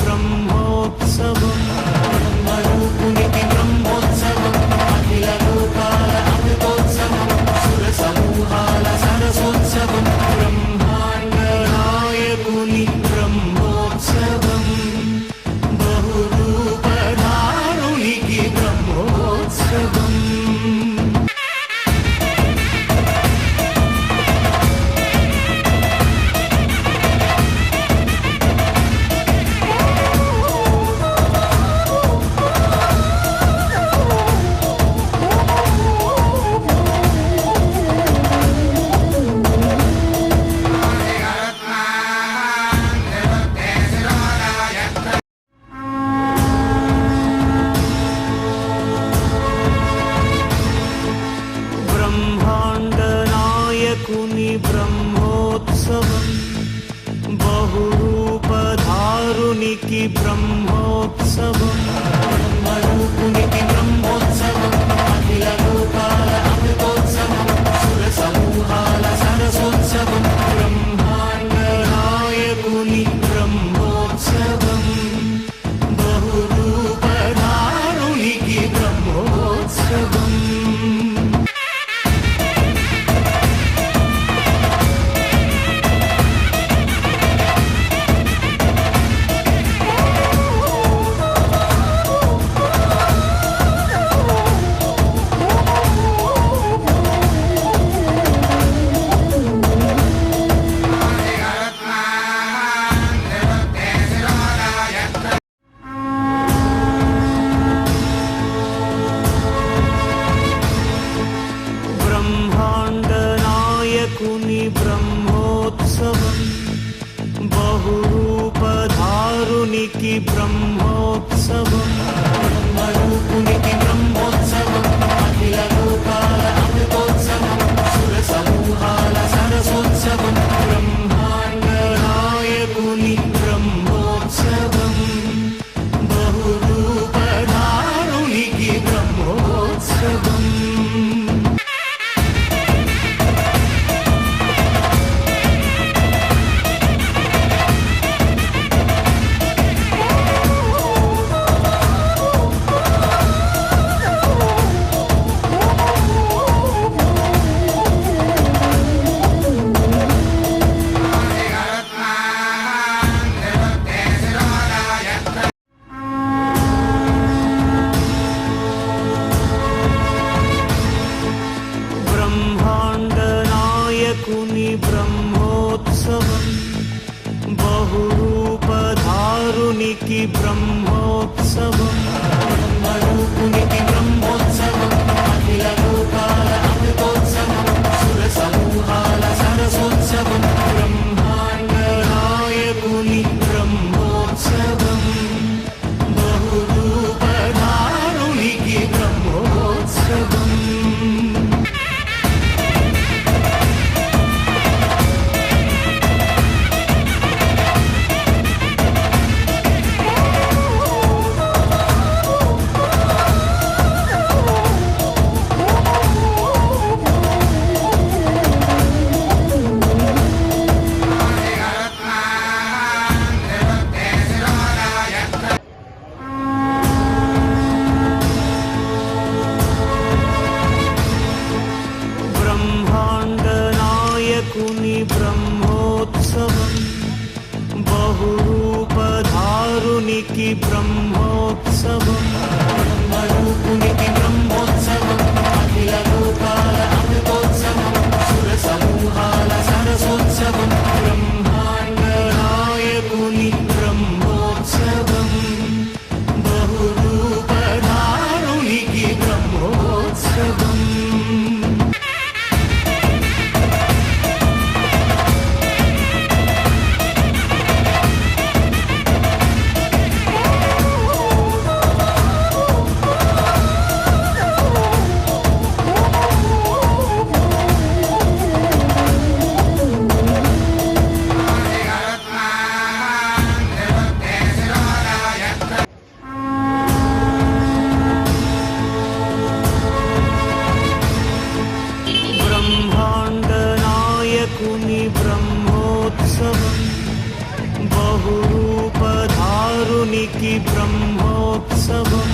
Brahma బహురూపధారునికి బహురూపధారునికి Brahmotsavam బహురూపధారునికి Brahmotsavam. బహురూపధారునికి బహురూపధారునికి Brahmotsavam.